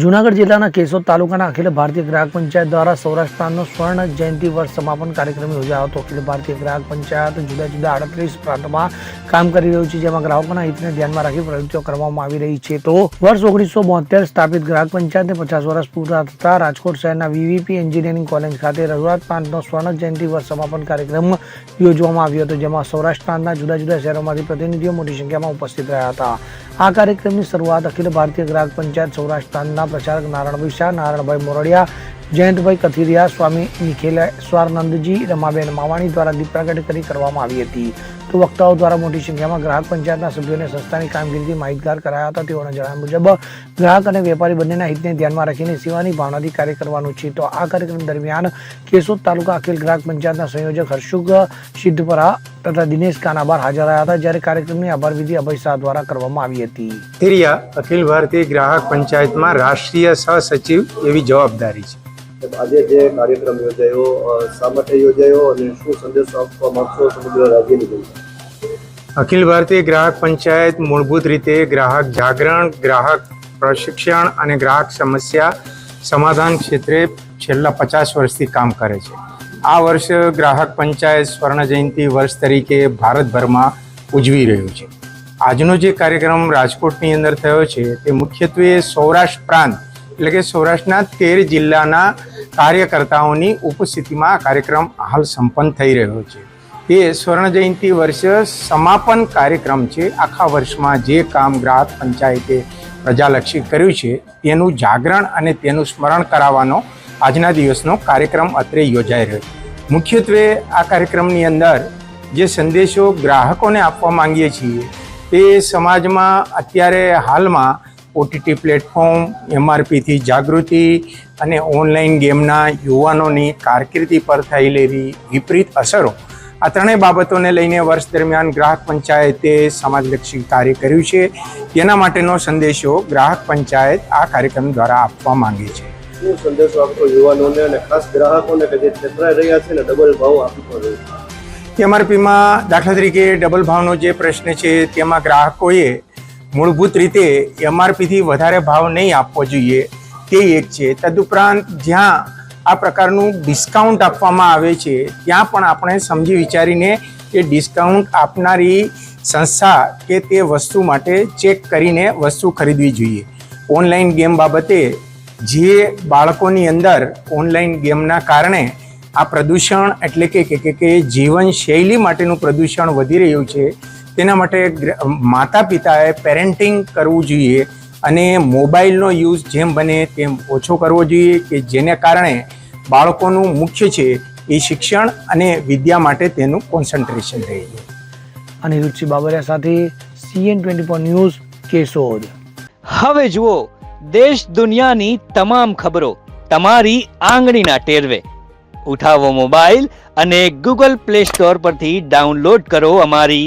જૂનાગઢ જિલ્લાના કેશોદ તાલુકાના અખિલ ભારતીય ગ્રાહક પંચાયત દ્વારા સૌરાષ્ટ્રનો સ્વર્ણ જયંતિ વર્ષ સમાપન કાર્યક્રમ યોજાયો હતો. અખિલ ભારતીય ગ્રાહક પંચાયત જુદા જુદા આડત્રીસ પ્રાંતમાં કામ કરી રહ્યું છે, જેમાં ગ્રાહકોના હિતને ધ્યાનમાં રાખી પ્રવૃત્તિઓ કરવામાં આવી રહી છે. તો વર્ષ ઓગણીસો બોતેર સ્થાપિત ગ્રાહક પંચાયતને પચાસ વર્ષ પૂરા થતા રાજકોટ શહેરના વીવીપી એન્જિનિયરિંગ કોલેજ ખાતે રજૂઆત પ્રાંતનો સ્વર્ણ જયંતિ વર્ષ સમાપન કાર્યક્રમ યોજવામાં આવ્યો હતો, જેમાં સૌરાષ્ટ્ર પ્રાંતના જુદા જુદા શહેરોમાંથી પ્રતિનિધિઓ મોટી સંખ્યામાં ઉપસ્થિત રહ્યા હતા. આ કાર્યક્રમની શરૂઆત અખિલ ભારતીય ગ્રાહક પંચાયત સૌરાષ્ટ્ર પ્રાંતના પ્રચારક નારાયણભાઈ શાહ નારાયણભાઈ મોરડિયા જયંતભાઈ કથિરિયા, સ્વામી નિખિલેશ્વરાનંદજી રમાબેન માવાણી દ્વારા દીપ પ્રગટ કરી કરવામાં આવી હતી. તો વક્તાઓ દ્વારા મોટી સંખ્યામાં ગ્રાહક પંચાયતના સભ્યોને સંસ્થાની કામગીરીથી માહિતગાર કરાયા હતા. તેઓના જણાવ્યા મુજબ, ગ્રાહક અને વેપારી બંનેના હિતને ધ્યાનમાં રાખીને સેવાની ભાવનાથી કાર્ય કરવાનું છે. તો આ કાર્યક્રમ દરમિયાન કેશોદ તાલુકા અખિલ ગ્રાહક પંચાયતના સંયોજક હર્ષુક સિદ્ધપરા તથા દિનેશ કાનાબાર હાજર રહ્યા હતા, જ્યારે કાર્યક્રમની આભાર વિધિ અભય શાહ દ્વારા કરવામાં આવી હતી. તેરિયા અખિલ ભારતીય ગ્રાહક પંચાયતમાં રાષ્ટ્રીય સહસચિવ એવી જવાબદારી છે. આજે જે કાર્યક્રમ યોજાયો શા માટે યોજાયો અને શું સંદેશો આપવા માંગશો સમગ્ર રાજ્યની જનતા અખિલ ભારતીય ગ્રાહક પંચાયત મૂળભૂત રીતે ગ્રાહક જાગરણ, ગ્રાહક પ્રશિક્ષણ અને ગ્રાહક સમસ્યા સમાધાન ક્ષેત્રે છેલ્લા પચાસ વર્ષથી કામ કરે છે. આ વર્ષ ગ્રાહક પંચાયત સ્વર્ણ જયંતિ વર્ષ તરીકે ભારતભરમાં ઉજવી રહ્યું છે. આજનો જે કાર્યક્રમ રાજકોટની અંદર થયો છે, તે મુખ્યત્વે સૌરાષ્ટ્ર પ્રાંત, એટલે કે સૌરાષ્ટ્રના તેર જિલ્લાના કાર્યકર્તાઓની ઉપસ્થિતિમાં કાર્યક્રમ હાલ સંપન્ન થઈ રહ્યો છે. તે સ્વર્ણ જયંતિ વર્ષ સમાપન કાર્યક્રમ છે. આખા વર્ષમાં જે કામ ગ્રાહક પંચાયતે પ્રજાલક્ષી કર્યું છે, તેનું જાગરણ અને તેનું સ્મરણ કરાવવાનો આજના દિવસનો કાર્યક્રમ અત્રે યોજાઈ રહ્યો છે. મુખ્યત્વે આ કાર્યક્રમની અંદર જે સંદેશો ગ્રાહકોને આપવા માંગીએ છીએ, તે સમાજમાં અત્યારે હાલમાં ઓટીટી પ્લેટફોર્મ એમઆરપીથી જાગૃતિ અને ઓનલાઈન ગેમના યુવાનોની કારકિર્દી પર થયેલી વિપરીત અસરો. આ ત્રણેય બાબતોને લઈને વર્ષ દરમિયાન ગ્રાહક પંચાયતે સમાજલક્ષી કાર્ય કર્યું છે. તેના માટેનો સંદેશો ગ્રાહક પંચાયત આ કાર્યક્રમ દ્વારા આપવા માંગે છે. શું સંદેશો આપતો યુવાનોને અને ખાસ ગ્રાહકોને કે જે છેતરાઈ રહ્યા છે ને ડબલ ભાવ આપી પણ એમઆરપીમાં દાખલા તરીકે ડબલ ભાવનો જે પ્રશ્ન છે તેમાં ગ્રાહકોએ મૂળભૂત રીતે એમઆરપીથી વધારે ભાવ નહીં આપવો જોઈએ. તે એક છે. તદુપરાંત જ્યાં આ પ્રકારનું ડિસ્કાઉન્ટ આપવામાં આવે છે, ત્યાં પણ આપણે સમજી વિચારીને એ ડિસ્કાઉન્ટ આપનારી સંસ્થા કે તે વસ્તુ માટે ચેક કરીને વસ્તુ ખરીદવી જોઈએ. ઓનલાઈન ગેમ બાબતે જે બાળકોની અંદર ઓનલાઈન ગેમના કારણે આ પ્રદૂષણ એટલે કે કે જીવનશૈલી માટેનું પ્રદૂષણ વધી રહ્યું છે તેના માટે માતા પિતાએ પેરેન્ટિંગ કરવું જોઈએ અને મોબાઈલનો યુઝ જેમ બને તેમ ઓછો કરવો જોઈએ કે જેને કારણે બાળકોનું મુખ્ય છે એ શિક્ષણ અને વિદ્યા માટે તેનું કોન્સન્ટ્રેશન રહે છે. અનિરુદ્ધસિંહ બાબરિયા સાથે CN twenty four news Keshod. હવે જુઓ દેશ દુનિયાની તમામ ખબરો તમારી આંગળીના ટેરવે. ઉઠાવો મોબાઈલ અને ગૂગલ પ્લે સ્ટોર પરથી ડાઉનલોડ કરો અમારી